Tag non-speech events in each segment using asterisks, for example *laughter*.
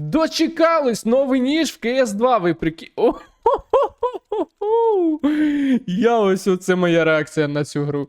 Дочекались новий ніж в КС 2 ви прики... Я ось оце моя реакція на цю гру.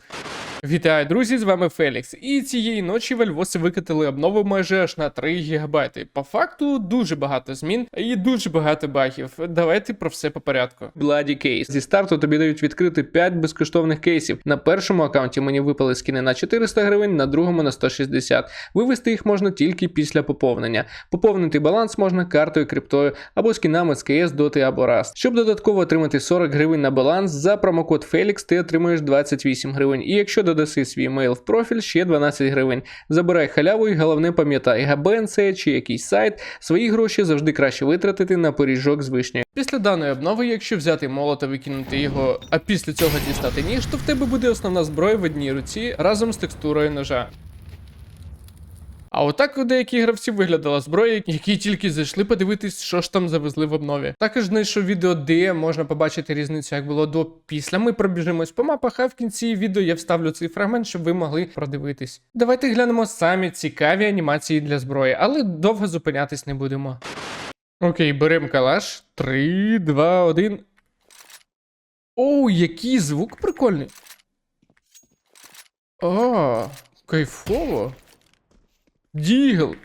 Вітаю, друзі! З вами Фелікс. І цієї ночі вельвоси викатили обнову майже аж на 3 ГБ. По факту дуже багато змін і дуже багато багів. Давайте про все по порядку. Бладі кейс. Зі старту тобі дають відкрити 5 безкоштовних кейсів. На першому аккаунті мені випали скини на 400 гривень, на другому на 160. Вивести їх можна тільки після поповнення. Поповнити баланс можна картою, криптою або скінами з КС, Доти або Rust. Щоб додатково отримати 40 гривень на баланс, за промокод Felix ти отримуєш 28 гривень. І якщо додаси свій мейл в профіль, ще 12 гривень. Забирай халяву і головне пам'ятай, габен це чи якийсь сайт, свої гроші завжди краще витратити на пиріжок з вишнею. Після даної обнови, якщо взяти молота, викинути його, а після цього дістати ніж, то в тебе буде основна зброя в одній руці разом з текстурою ножа. А отак у деяких гравців виглядала зброя, які тільки зайшли подивитись, що ж там завезли в обнові. Також знайшов відео, де можна побачити різницю, як було до після. Ми пробіжимось по мапах, а в кінці відео я вставлю цей фрагмент, щоб ви могли продивитись. Давайте глянемо самі цікаві анімації для зброї, але довго зупинятись не будемо. Окей, беремо калаш. 3, 2, 1. Оу, який звук прикольний. О, кайфово. Дігл.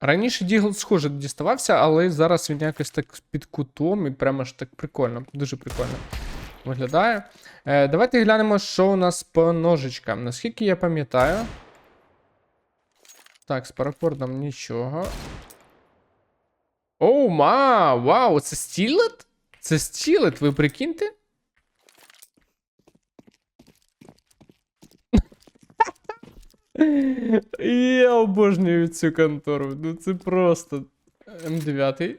Раніше Дігл схоже діставався, але зараз він якось так під кутом і прямо ж так прикольно. Дуже прикольно виглядає. Е, давайте глянемо, що у нас по ножичкам. Наскільки я пам'ятаю. Так, з паракордом нічого. Оу, ма! Вау, це стілет? Це стілет, ви прикиньте? Я обожнюю цю контору. Ну це просто. М9.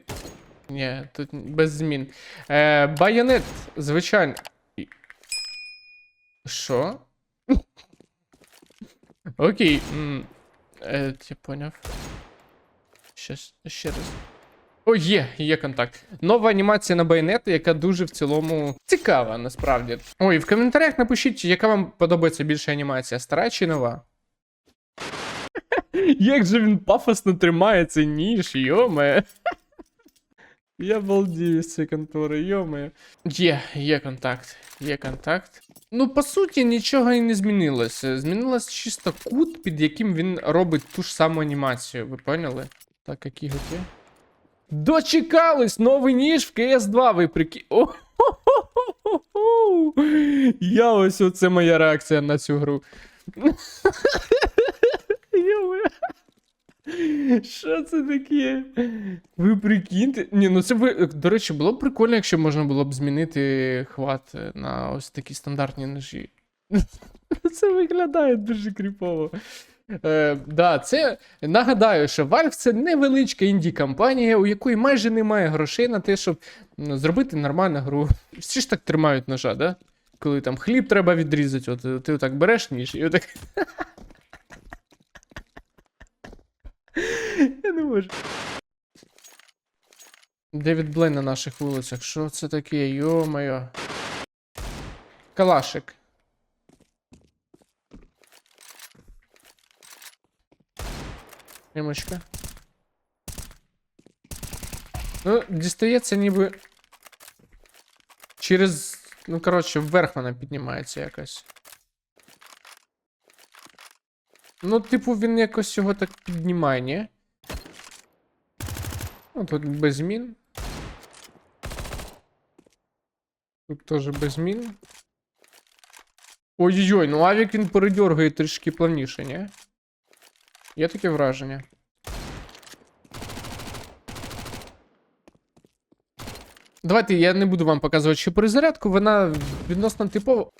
Ні, тут без змін. Е, байонет, звичайно. Що? Окей. Е, я поняв. Щас, ще раз. О, є, є контакт. Нова анімація на байонет, яка дуже в цілому цікава, насправді. Ой, в коментарях напишіть, яка вам подобається більше анімація, стара чи нова. *laughs* Як же він пафосно тримає цей ніж, йоме. *laughs* Я балдію з цієї контори, йоме. Є, є контакт, є контакт. Ну, по суті, нічого і не змінилося. Змінилось чисто кут, під яким він робить ту ж саму анімацію, ви поняли? Так, які готі? Дочекались! Новий ніж в CS2, ви прики... Я ось оце моя реакція на цю гру. *laughs* Що це таке? Ви прикиньте. Ні, ну це ви. До речі, було б прикольно, якщо можна було б змінити хват на ось такі стандартні ножі. *laughs* Це виглядає дуже кріпово. Е, да, це нагадаю, що Valve це невеличка інді-компанія, у якої майже немає грошей на те, щоб ну, зробити нормальну гру. Всі ж так тримають ножа, да? Коли там хліб треба відрізати, от ти отак береш ніж і отак. *laughs* Я не можу. Девід Блейн на наших вулицях. Що це таке? Йо-моє. Калашик. Ремочка. Ну, дістається ніби. Через. Ну, коротше, вверх вона піднімається якось. Ну, типу, він якось його так піднімає, ні? Ну, тут без змін. Тут теж без змін. Ой-ой-ой, ну авік він передергує трішки плавніше, ні? Є таке враження. Давайте я не буду вам показувати ще перезарядку, вона відносно типова.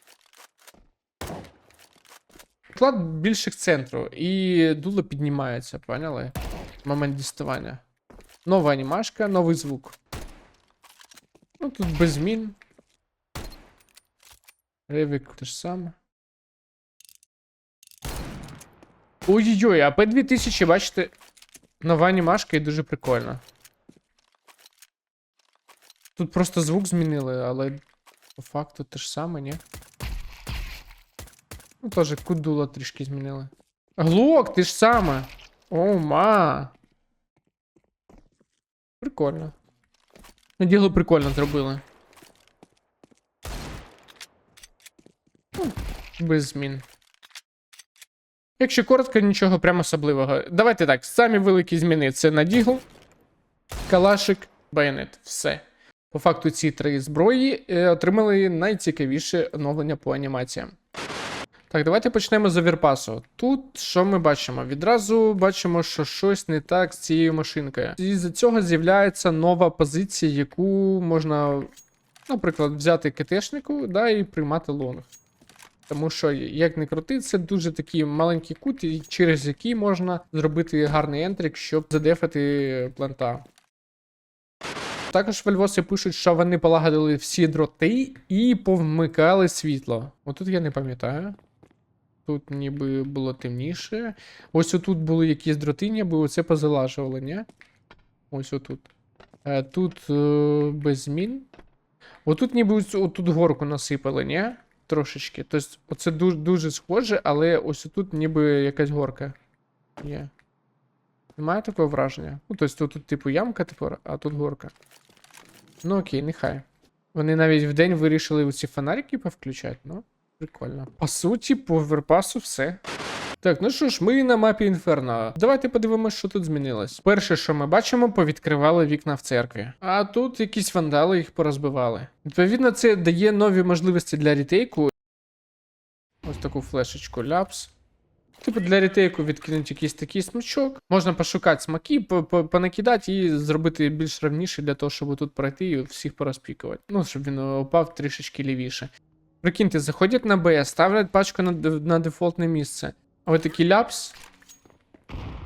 Клад більше к центру, і дуло піднімається, поняли? Момент діставання. Нова анімашка, новий звук. Ну тут без змін. Ревік те ж саме. Ой-ой-ой, а P2000, бачите, нова анімашка і дуже прикольна. Тут просто звук змінили, але по факту те ж саме, ні? Ну, теж кудула трішки змінили. Глок, ти ж саме. О, ма. Прикольно. Ну, діло прикольно зробили. Ну, Без змін. Якщо коротко, нічого прямо особливого. Давайте так, самі великі зміни це на Дігл, Калашик, Байонет. Все. По факту ці три зброї е, отримали найцікавіше оновлення по анімаціям. Так, давайте почнемо з оверпасу. Тут що ми бачимо? Відразу бачимо, що щось не так з цією машинкою. І з цього з'являється нова позиція, яку можна, наприклад, взяти КТшнику да, і приймати лонг. Тому що, як не крути, це дуже такий маленький кут, через який можна зробити гарний ентрик, щоб задефати планта. Також вельвоси пишуть, що вони полагодили всі дроти і повмикали світло. Отут я не пам'ятаю. Тут ніби було темніше. Ось отут були якісь дроти, ніби оце позалажували, ні? Ось отут. Е, Тут е, без змін. Отут ніби отут горку насипали, ні? Трошечки. Тобто, оце дуже, дуже схоже, але ось тут ніби якась горка є. Немає такого враження? Ну, тобто, тут, типу, ямка тепер, а тут горка. Ну окей, нехай. Вони навіть в день вирішили ці фонарики повключати, ну, прикольно. По суті, по верпасу все. Так, ну що ж, ми на мапі Інферно. Давайте подивимось, що тут змінилось. Перше, що ми бачимо, повідкривали вікна в церкві. А тут якісь вандали їх порозбивали. Відповідно, це дає нові можливості для рітейку. Ось таку флешечку ляпс. Типу для рітейку відкинуть якийсь такий смачок. Можна пошукати смаки, по- по- понакидати і зробити більш равніше для того, щоб тут пройти і всіх порозпікувати. Ну, щоб він упав трішечки лівіше. Прикиньте, заходять на Б, ставлять пачку на, на дефолтне місце. А от такий ляпс.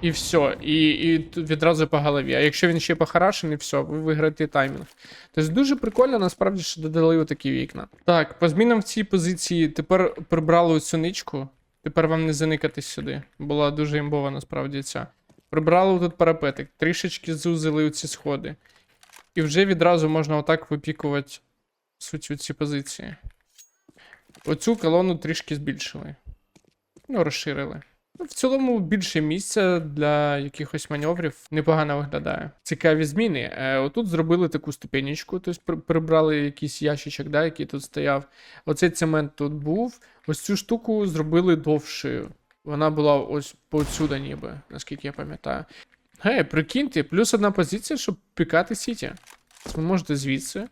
І все. І, і відразу по голові. А якщо він ще похарашений, все, ви виграєте таймінг. Тобто дуже прикольно, насправді, що додали отакі вікна. Так, по змінам в цій позиції тепер прибрали оцю ничку. Тепер вам не заникатись сюди. Була дуже імбова насправді ця. Прибрали тут парапетик, трішечки зузили ці сходи. І вже відразу можна отак випікувати суть у ці позиції. Оцю колону трішки збільшили. Ну, розширили. Ну, В цілому більше місця для якихось маневрів непогано виглядає. Цікаві зміни. Е, отут зробили таку ступенечку, тобто прибрали якийсь ящичок, да, який тут стояв. Оцей цемент тут був. Ось цю штуку зробили довшою. Вона була ось повсюди, ніби, наскільки я пам'ятаю. Гей, прикиньте, плюс одна позиція, щоб пікати сіті. Ви можете звідси,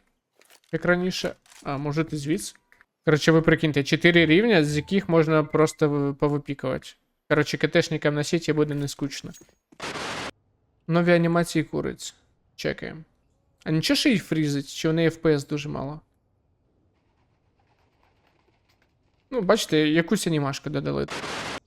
як раніше, а можете звідси. Коротше, ви прикиньте, 4 рівня, з яких можна просто повипікувати. Коротше, КТшникам на сіті буде не скучно. Нові анімації куриць. Чекаємо. А нічого що їх фрізить, чи у неї FPS дуже мало? Ну, бачите, якусь анімашку додали.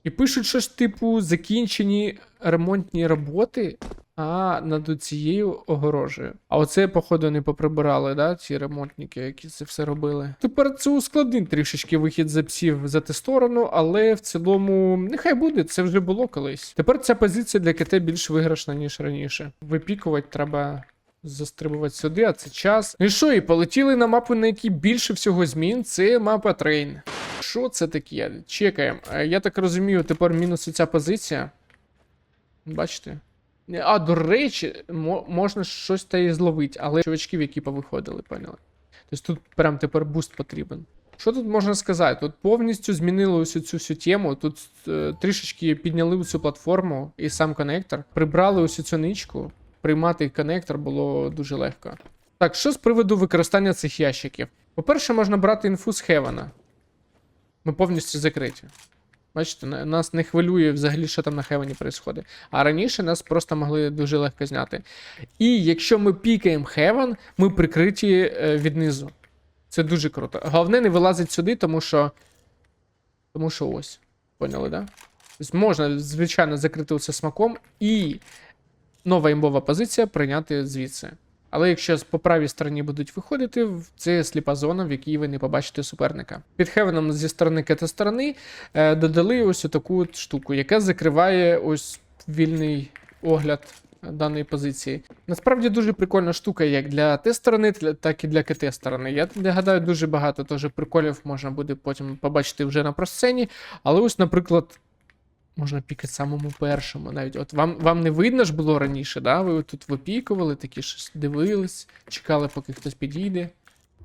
І пишуть щось типу закінчені ремонтні роботи, а над цією огорожею. А оце, походу, не поприбирали, да, ці ремонтники, які це все робили. Тепер це ускладнить трішечки вихід за псів за ту сторону, але в цілому нехай буде, це вже було колись. Тепер ця позиція для КТ більш виграшна, ніж раніше. Випікувати треба. Застрибувати сюди, а це час. Ну і що, і полетіли на мапу, на якій більше всього змін. Це мапа трейн. Що це таке? Чекаємо. Е, Я так розумію, тепер мінус ця позиція. Бачите? Е, А, до речі, можна щось та і зловити, але чувачків, які повиходили, поняли. Тобто тут прям тепер буст потрібен. Що тут можна сказати? Тут повністю змінили ось цю всю тему. Тут е, трішечки підняли цю платформу і сам коннектор, прибрали ось цю ничку. Приймати коннектор було дуже легко. Так, що з приводу використання цих ящиків? По-перше, можна брати інфу з Хевена. Ми повністю закриті. Бачите, нас не хвилює взагалі, що там на Хевені відбувається. А раніше нас просто могли дуже легко зняти. І якщо ми пікаємо Хевен, ми прикриті е, віднизу. Це дуже круто. Головне не вилазить сюди, тому що. Тому що ось. Поняли, да? Тобто можна, звичайно, закрити оце смаком і нова імбова позиція прийняти звідси. Але якщо по правій стороні будуть виходити, це сліпа зона, в якій ви не побачите суперника. Під хевеном зі сторони кета сторони е, додали ось таку штуку, яка закриває ось вільний огляд даної позиції. Насправді дуже прикольна штука, як для Т-сторони, так і для КТ-сторони. Я гадаю, дуже багато теж приколів можна буде потім побачити вже на просцені. Але ось, наприклад, можна пікати самому першому. Навіть от вам, вам не видно ж було раніше, да? Ви тут випікували, такі щось дивились, чекали, поки хтось підійде.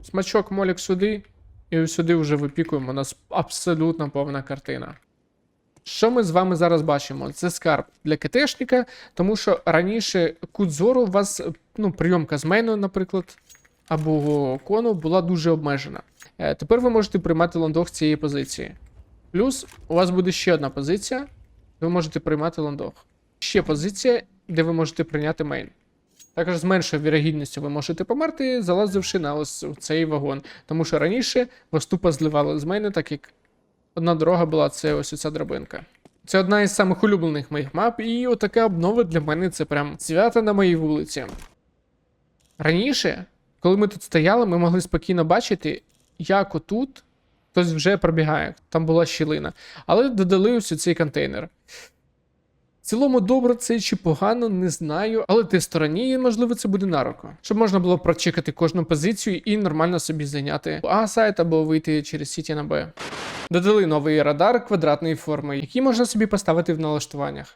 Смачок молік сюди, і сюди вже випікуємо. У нас абсолютно повна картина. Що ми з вами зараз бачимо? Це скарб для КТшника, тому що раніше кут зору у вас, ну, прийомка з мейну, наприклад, або кону була дуже обмежена. Е, Тепер ви можете приймати лондох цієї позиції. Плюс у вас буде ще одна позиція, ви можете приймати лондох. Ще позиція, де ви можете прийняти мейн. Також з меншою вірогідністю ви можете померти, залазивши на ось цей вагон. Тому що раніше вас тупо зливали з мейну, так як одна дорога була це ось ця драбинка. Це одна із самих улюблених моїх мап, і отака обнова для мене це прям свято на моїй вулиці. Раніше, коли ми тут стояли, ми могли спокійно бачити, як отут хтось вже пробігає. Там була щілина. Але додали ось цей контейнер. В цілому добре це чи погано, не знаю, але ти стороні, можливо, це буде на руку. Щоб можна було прочекати кожну позицію і нормально собі зайняти А сайт або вийти через Сіті на Б. Додали новий радар квадратної форми, який можна собі поставити в налаштуваннях.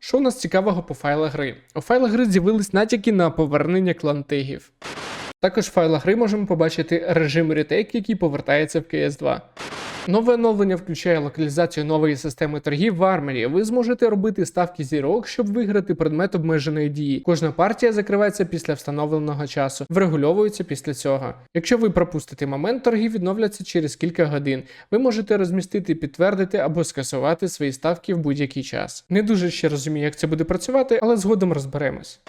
Що у нас цікавого по файлах гри? У файлах гри з'явились натяки на повернення клантегів. Також в файлах гри можемо побачити режим ретейк, який повертається в CS 2. Нове оновлення включає локалізацію нової системи торгів в арморі. Ви зможете робити ставки зірок, щоб виграти предмет обмеженої дії. Кожна партія закривається після встановленого часу, врегульовується після цього. Якщо ви пропустите момент, торги відновляться через кілька годин. Ви можете розмістити, підтвердити або скасувати свої ставки в будь-який час. Не дуже ще розумію, як це буде працювати, але згодом розберемось.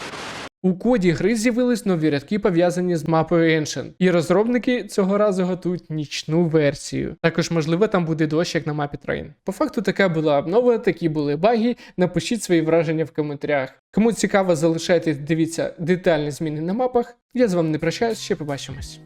У коді гри з'явились нові рядки, пов'язані з мапою Ancient, і розробники цього разу готують нічну версію. Також, можливо, там буде дощ, як на мапі Train. По факту, така була обнова, такі були баги. Напишіть свої враження в коментарях. Кому цікаво, залишайте, дивіться детальні зміни на мапах. Я з вами не прощаюсь, ще побачимось.